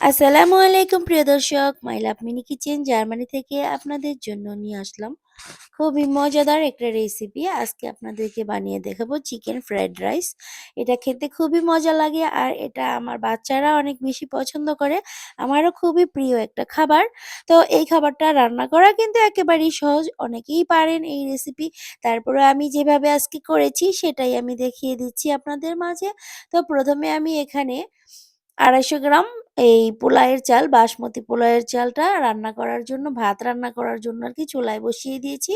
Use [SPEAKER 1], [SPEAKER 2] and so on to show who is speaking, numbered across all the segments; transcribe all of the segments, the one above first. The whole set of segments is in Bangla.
[SPEAKER 1] আসসালামু আলাইকুম, প্রিয় দর্শক। My love mini kitchen Germany থেকে আপনাদের জন্য নিয়ে আসলাম খুবই মজাদার একটা রেসিপি আজকে আপনাদেরকে বানিয়ে দেখাবো চিকেন ফ্রাইড রাইস এটা খেতে খুবই মজা লাগে আর এটা আমার বাচ্চারা অনেক বেশি পছন্দ করে। আমারও খুবই প্রিয় একটা খাবার। তো এই খাবারটা রান্না করা কিন্তু একেবারেই সহজ, অনেকেই পারেন এই রেসিপি তারপরে আমি যেভাবে আজকে করেছি সেটাই আমি দেখিয়ে দিচ্ছি আপনাদের মাঝে। তো প্রথমে আমি এখানে আড়াইশো গ্রাম এই পোলাওয়ের চাল, বাসমতি পোলাওয়ের চালটা রান্না করার জন্য, ভাত রান্না করার জন্য আর কি চুলায় বসিয়ে দিয়েছি।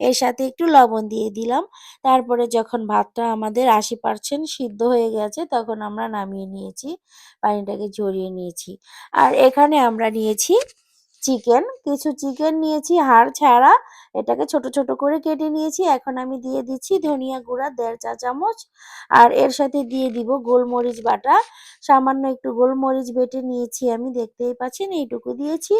[SPEAKER 1] এর সাথে একটু লবণ দিয়ে দিলাম। তারপরে যখন ভাতটা আমাদের আশি পার্সেন্ট সিদ্ধ হয়ে গেছে, তখন আমরা নামিয়ে নিয়েছি, পানিটাকে ঝরিয়ে নিয়েছি। আর এখানে আমরা নিয়েছি চিকেন। কিছু চিকেন নিয়েছি। হাড় ছাড়া এটাকে ছোট ছোট করে কেটে নিয়েছি। এখন আমি দিয়ে দিচ্ছি ধনিয়া গুঁড়া, দেড় চা চামচ। আর এর সাথে দিয়ে দিব গোলমরিচ বাটা। সামান্য একটু গোলমরিচ বেটে নিয়েছি আমি, দেখতেই পাচ্ছেন, এইটুকু দিয়েছি।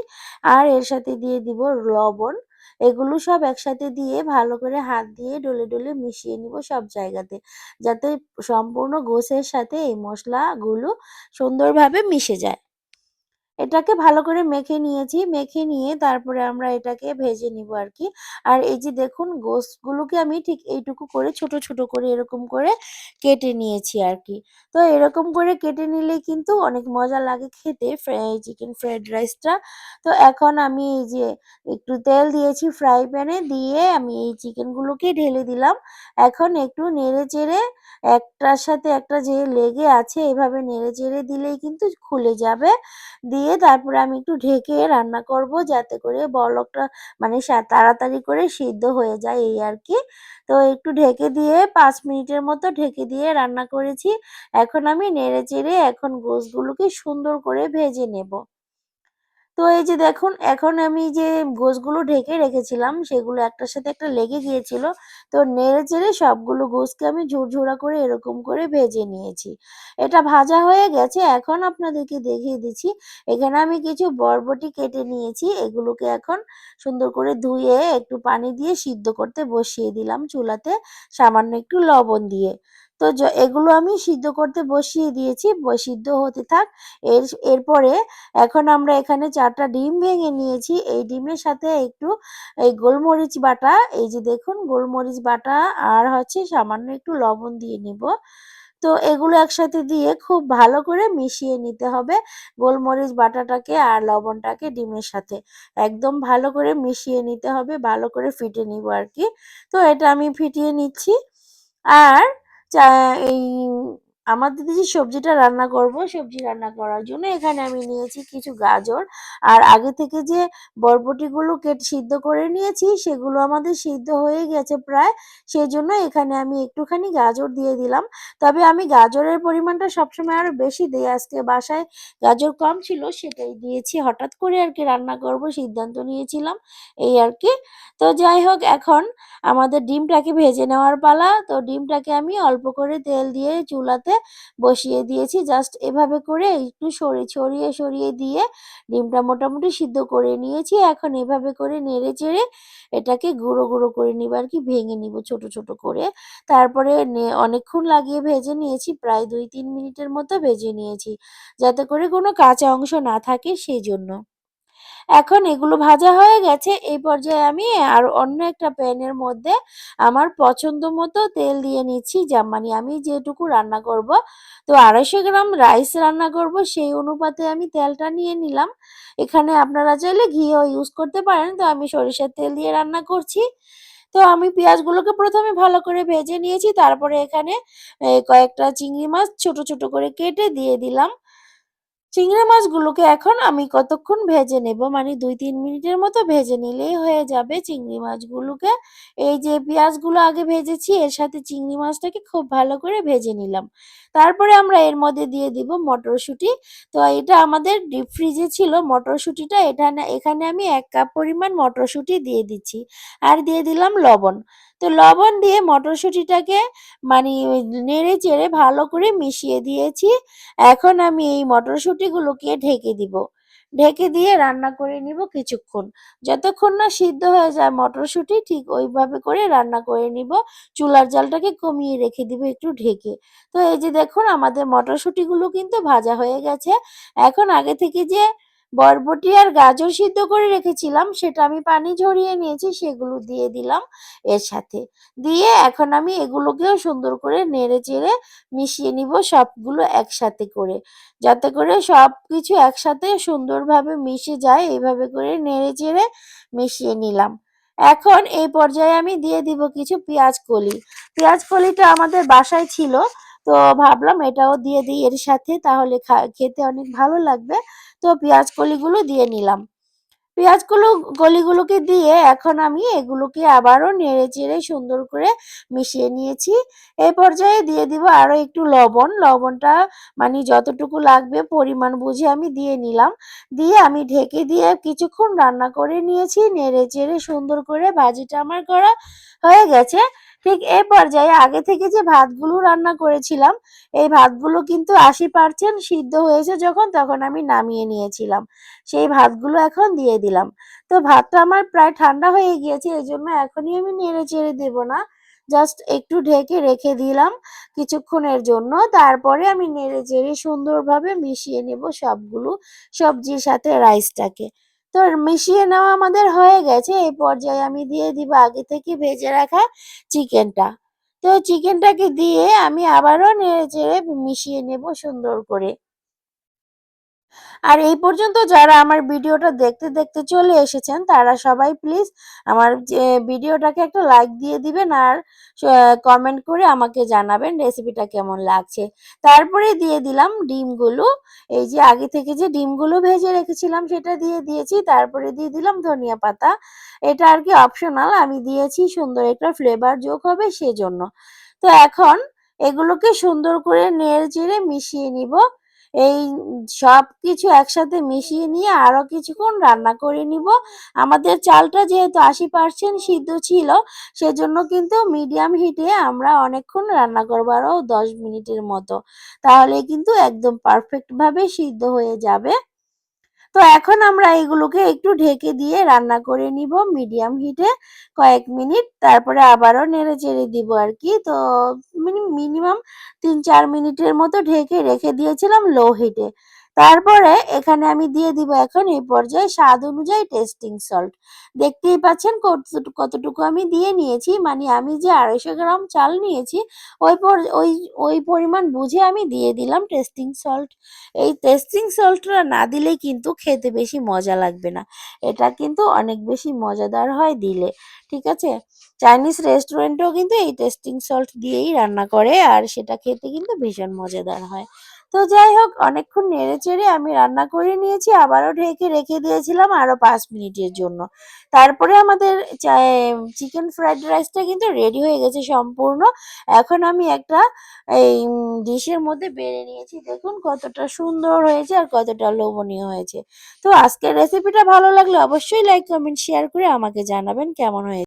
[SPEAKER 1] আর এর সাথে দিয়ে দিব লবণ। এগুলো সব একসাথে দিয়ে ভালো করে হাত দিয়ে ডলে ডলে মিশিয়ে নিব সব জায়গাতে। যাতে সম্পূর্ণ গোসের সাথে এই মশলাগুলো সুন্দরভাবে মিশে যায়। এটাকে ভালো করে মেখে নিয়েছি, মেখে নিয়ে তারপরে আমরা এটাকে ভেজে নিব আর কি আর এই যে দেখুন গোসগুলোকে আমি ঠিক এইটুকু করে ছোট ছোট করে এরকম করে কেটে নিয়েছি আর কি তো এরকম করে কেটে নিলে কিন্তু অনেক মজা লাগে খেতে চিকেন ফ্রাইড রাইসটা। তো এখন আমি এই যে একটু তেল দিয়েছি ফ্রাই প্যানে দিয়ে আমি এই চিকেনগুলোকে ঢেলে দিলাম। এখন একটু নেড়ে চেড়ে একটার সাথে একটা যে লেগে আছে এভাবে নেড়ে চেড়ে দিলেই কিন্তু খুলে যাবে। দিয়ে তারপরে আমি একটু ঢেকে রান্না করব যাতে করে বলকটা মানে তাড়াতাড়ি করে সিদ্ধ হয়ে যায় এই আর কি। তো একটু ঢেকে দিয়ে পাঁচ মিনিটের মতো ঢেকে দিয়ে রান্না করেছি। এখন আমি নেড়ে চেড়ে এখন গোসগুলোকে সুন্দর করে ভেজে নেব। তো এই যে দেখুন, এখন আমি যে গোসগুলো ঢেকে রেখেছিলাম, সেগুলো একটার সাথে একটা লেগে গিয়েছিল। তো নেড়ে চেড়ে সবগুলো গোসকে আমি ঝুরঝুরা করে এরকম করে ভেজে নিয়েছি। এটা ভাজা হয়ে গেছে। এখন আপনাদেরকে দেখিয়ে দিচ্ছি। এখানে আমি কিছু বরবটি কেটে নিয়েছি। এগুলোকে এখন সুন্দর করে ধুয়ে একটু পানি দিয়ে সিদ্ধ করতে বসিয়ে দিলাম চুলাতে, সামান্য একটু লবণ দিয়ে। তো এগুলো আমি সিদ্ধ করতে বসিয়ে দিয়েছি সিদ্ধ হতে থাক। এর, এরপরে এখন আমরা এখানে চারটা ডিম ভেঙে নিয়েছি। এই ডিমের সাথে একটু এই গোলমরিচ বাটা, এই যে দেখুন গোলমরিচ বাটা আর হচ্ছে সামান্য একটু লবণ দিয়ে নিব। তো এগুলো একসাথে দিয়ে খুব ভালো করে মিশিয়ে নিতে হবে গোলমরিচ বাটাটাকে আর লবণটাকে ডিমের সাথে। একদম ভালো করে মিশিয়ে নিতে হবে, ভালো করে ফিটে নিব আর কি। তো এটা আমি ফিটিয়ে নিচ্ছি। আর চা আমাদের যে সবজিটা রান্না করব, সবজি রান্না করার জন্য এখানে আমি নিয়েছি কিছু গাজর। আর আগে থেকে যে বরবটিগুলো কেটে সিদ্ধ করে নিয়েছি, সেগুলো আমাদের সিদ্ধ হয়ে গেছে প্রায়। সেই জন্য এখানে আমি একটুখানি গাজর দিয়ে দিলাম। তবে আমি গাজরের পরিমাণটা সবসময় আরও বেশি দিই। আজকে বাসায় গাজর কম ছিল, সেটাই দিয়েছি। হঠাৎ করে আর কি রান্না করব, সিদ্ধান্ত নিয়েছিলাম এই আর কি। তো যাই হোক, এখন আমাদের ডিমটাকে ভেজে নেওয়ার পালা। তো ডিমটাকে আমি অল্প করে তেল দিয়ে চুলাতে বসিয়ে দিয়েছি। জাস্ট এভাবে করে একটু সরে ছড়িয়ে সরিয়ে দিয়ে ডিমটা মোটামুটি সিদ্ধ করে নিয়েছি। এখন এভাবে করে নেড়ে চেড়ে এটাকে গুঁড়ো গুঁড়ো করে নিব আর কি, ভেঙে নিব ছোট ছোট করে। তারপরে অনেকক্ষণ লাগিয়ে ভেজে নিয়েছি, প্রায় দুই, তিন মিনিটের মতো ভেজে নিয়েছি, যাতে করে কোনো কাঁচা অংশ না থাকে সেই জন্য এখন এগুলো ভাজা হয়ে গেছে, এই পর্যায়ে আমি আর অন্য একটা প্যানের মধ্যে আমার পছন্দ মতো তেল দিয়ে নিচ্ছি। যা মানে আমি যেটুকু রান্না করব, তো আড়াইশো গ্রাম রাইস রান্না করব, সেই অনুপাতে আমি তেলটা নিয়ে নিলাম। এখানে আপনারা চাইলে ঘিও ইউজ করতে পারেন, তো আমি সরিষার তেল দিয়ে রান্না করছি। তো আমি পেঁয়াজগুলোকে প্রথমে ভালো করে ভেজে নিয়েছি, তারপরে এখানে কয়েকটা চিংড়ি মাছ ছোট ছোট করে কেটে দিয়ে দিলাম। চিংড়ি মাছগুলোকে এখন আমি কতক্ষণ ভেজে নেব? মানে দুই, তিন মিনিটের মতো ভেজে নিলেই হয়ে যাবে চিংড়ি মাছগুলোকে। এই যে পেঁয়াজগুলো আগে ভেজেছি, এর সাথে চিংড়ি মাছটাকে খুব ভালো করে ভেজে নিলাম। তারপরে আমরা এর মধ্যে দিয়ে দিব মটরশুঁটি। তো এটা আমাদের ডিপ ফ্রিজে ছিল মটরশুঁটিটা। এটা এখানে আমি এক কাপ পরিমাণ মটরশুঁটি দিয়ে দিচ্ছি। আর দিয়ে দিলাম লবণ। তো লবণ দিয়ে মটরশুঁটিটাকে মানে নেড়ে চেড়ে ভালো করে মিশিয়ে দিয়েছি। এখন আমি এই মটরশুঁটিগুলোকে ঢেকে দিব। ঢেকে দিয়ে রান্না করে নিব কিছুক্ষণ। যতক্ষণ না সিদ্ধ হয়ে যায় মটরশুঁটি, ঠিক ওইভাবে করে রান্না করে নিব। চুলার জলটাকে কমিয়ে রেখে দিব একটু ঢেকে। তো এই যে দেখুন, আমাদের মটরশুঁটিগুলো কিন্তু ভাজা হয়ে গেছে। এখন আগে থেকে যে বরবটি আর গাজর সিদ্ধ করে রেখেছিলাম, সেটা আমি পানি ঝরিয়ে নিয়েছি, সেগুলো দিয়ে দিলাম এর সাথে। দিয়ে এখন আমি এগুলোকেও সুন্দর করে নেড়ে চেড়ে মিশিয়ে নিব সবগুলো একসাথে করে। যাতে করে সব কিছু একসাথে সুন্দরভাবে মিশে যায়, এইভাবে করে নেড়ে চেড়ে মিশিয়ে নিলাম। এখন এই পর্যায়ে আমি দিয়ে দিব কিছু পেঁয়াজ কলি। পেঁয়াজ কলিটা আমাদের বাসায় ছিল তো ভাবলাম এটাও দিয়ে দিই এর সাথে, তাহলে খেতে অনেক ভালো লাগবে। তো পেঁয়াজ কলিগুলো দিয়ে নিলাম। পেঁয়াজ পেঁয়াজগুলো কলিগুলোকে দিয়ে এখন আমি এগুলোকে আবারও নেড়ে চেড়ে সুন্দর করে মিশিয়ে নিয়েছি। এই পর্যায়ে দিয়ে দিব আরও একটু লবণ। লবণটা মানে যতটুকু লাগবে পরিমাণ বুঝে আমি দিয়ে নিলাম। দিয়ে আমি ঢেকে দিয়ে কিছুক্ষণ রান্না করে নিয়েছি। নেড়ে চেড়ে সুন্দর করে ভাজিটা আমার করা হয়ে গেছে। ঠিক এই পর্যায়ে আগে থেকে যে ভাতগুলো রান্না করেছিলাম, এই ভাতগুলো কিন্তু আশি পার্সেন্ট সিদ্ধ হয়েছে যখন, তখন আমি নামিয়ে নিয়েছিলাম। সেই ভাতগুলো এখন দিয়ে দিলাম। তো ভাতটা আমার প্রায় ঠান্ডা হয়ে গিয়েছে এই জন্য এখনই আমি নেড়ে চেড়ে দেবো না। জাস্ট একটু ঢেকে রেখে দিলাম কিছুক্ষণের জন্য। তারপরে আমি নেড়ে চেড়ে সুন্দরভাবে মিশিয়ে নেব সবগুলো সবজির সাথে রাইসটাকে তো মিশিয়ে নেওয়া আমাদের হয়ে গেছে। এই পর্যায়ে আমি দিয়ে দিব আগে থেকে ভেজে রাখা চিকেনটা। তো চিকেনটাকে দিয়ে আমি আবারও নেড়ে চেড়ে মিশিয়ে নেব সুন্দর করে। আর এই পর্যন্ত যারা আমার ভিডিওটা দেখতে দেখতে চলে এসেছেন, তারা সবাই প্লিজ আমার ভিডিওটাকে একটা লাইক দিয়ে দিবেন আর কমেন্ট করে আমাকে জানাবেন রেসিপিটা কেমন লাগছে। তারপরে দিয়ে দিলাম ডিমগুলো। এই যে আগে থেকে যে ডিমগুলো ভেজে রেখেছিলাম সেটা দিয়ে দিয়েছি। তারপরে দিয়ে দিলাম ধনিয়া পাতা। এটা আর কি অপশনাল আমি দিয়েছি সুন্দর একটা ফ্লেভার যোগ হবে সেজন্য। তো এখন এগুলোকে সুন্দর করে নেড়ে চেড়ে মিশিয়ে নিব। এই সব কিছু একসাথে মিশিয়ে নিয়ে আরও কিছুক্ষণ রান্না করে নিব। আমাদের চালটা যেহেতু আশি পার্সেন্ট সিদ্ধ ছিল, সেজন্য কিন্তু মিডিয়াম হিটে আমরা অনেকক্ষণ রান্না করব আরও দশ মিনিটের মতো। তাহলে কিন্তু একদম পারফেক্টভাবে সিদ্ধ হয়ে যাবে। তো এখন আমরা এগুলোকে একটু ঢেকে দিয়ে রান্না করে নিব মিডিয়াম হিটে কয়েক মিনিট। তারপরে আবারও নেড়ে চেড়ে দিব আর কি। তো মিনিমাম তিন চার মিনিটের মতো ঢেকে রেখে দিয়েছিলাম লো হিটে। তারপরে এখানে আমি দিয়ে দিব এখন এই পর্যায়ে স্বাদ অনুযায়ী টেস্টিং সল্ট দেখতেই পাচ্ছেন কতটুকু আমি দিয়ে নিয়েছি মানে আমি যে আড়াইশো গ্রাম চাল নিয়েছি, ওই ওই ওই পরিমাণ বুঝে আমি দিয়ে দিলাম টেস্টিং সল্ট এই টেস্টিং সল্টটা না দিলে কিন্তু খেতে বেশি মজা লাগবে না। এটা কিন্তু অনেক বেশি মজাদার হয় দিলে, ঠিক আছে? চাইনিজ রেস্টুরেন্টেও কিন্তু এই টেস্টিং সল্ট দিয়েই রান্না করে, আর সেটা খেতে কিন্তু ভীষণ মজাদার হয়। তো যাই হোক, অনেকক্ষণ নেড়ে চেড়ে আমি রান্না করে নিয়েছি, আবারও ঢেকে রেখে দিয়েছিলাম আরও পাঁচ মিনিটের জন্য। তারপরে আমাদের চিকেন ফ্রাইড রাইসটা কিন্তু রেডি হয়ে গেছে সম্পূর্ণ। এখন আমি একটা, এই ডিশের মধ্যে বেড়ে নিয়েছি। দেখুন কতটা সুন্দর হয়েছে আর কতটা লোভনীয় হয়েছে। তো আজকের রেসিপিটা ভালো লাগলে অবশ্যই লাইক কমেন্ট শেয়ার করে আমাকে জানাবেন কেমন হয়েছে।